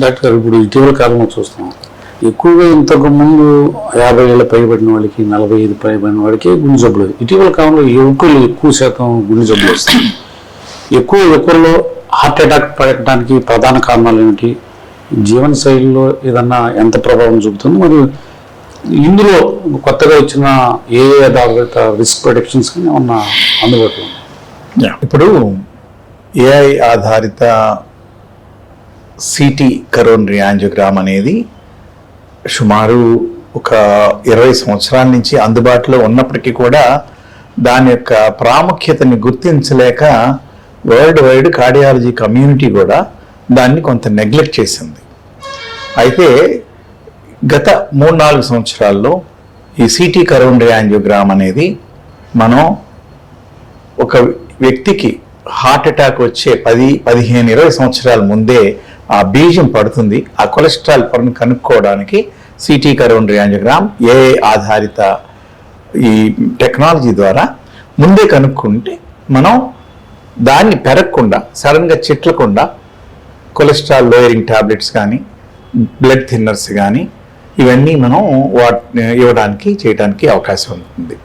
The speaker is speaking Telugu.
డాక్టర్ గారు ఇప్పుడు ఇటీవల కాలంలో చూస్తున్నాం ఎక్కువగా ఇంతకు ముందు యాభై ఏళ్ళ పైబడిన వాళ్ళకి నలభై ఐదు పైబడిన వాడికి గుండె జబ్బులు. ఇటీవల కాలంలో యువకులు ఎక్కువ శాతం గుండె జబ్బులు వస్తాయి. ఎక్కువ యువకుల్లో హార్ట్ అటాక్ పడటానికి ప్రధాన కారణాలు ఏమిటి? జీవన శైలిలో ఏదన్నా ఎంత ప్రభావం చూపుతుంది? మరియు ఇందులో కొత్తగా వచ్చిన ఏ ఆధారిత రిస్క్ ప్రొటెక్షన్స్ కానీ ఏమన్నా అందుబాటులో ఇప్పుడు ఏఐ ఆధారిత సిటీ కరోనరీ యాంజియోగ్రామ్ అనేది సుమారు ఒక ఇరవై సంవత్సరాల నుంచి అందుబాటులో ఉన్నప్పటికీ కూడా దాని యొక్క ప్రాముఖ్యతని గుర్తించలేక వరల్డ్ వైడ్ కార్డియాలజీ కమ్యూనిటీ కూడా దాన్ని కొంత నెగ్లెక్ట్ చేసింది. అయితే గత మూడు నాలుగు సంవత్సరాల్లో ఈ సిటీ కరోనరీ యాంజియోగ్రామ్ అనేది మనం ఒక వ్యక్తికి హార్ట్ అటాక్ వచ్చే పది పదిహేను ఇరవై సంవత్సరాల ముందే ఆ బీజం పడుతుంది. ఆ కొలెస్ట్రాల్ పొరను కనుక్కోవడానికి సిటీ కరోనరీ యాంజియోగ్రామ్ ఏ ఆధారిత ఈ టెక్నాలజీ ద్వారా ముందే కనుక్కుంటే మనం దాన్ని పెరగకుండా సడన్గా చిట్లకుండా కొలెస్ట్రాల్ లోయరింగ్ టాబ్లెట్స్ కానీ బ్లడ్ థిన్నర్స్ కానీ ఇవన్నీ మనం వాట్ ఇవ్వడానికి చేయడానికి అవకాశం ఉంటుంది.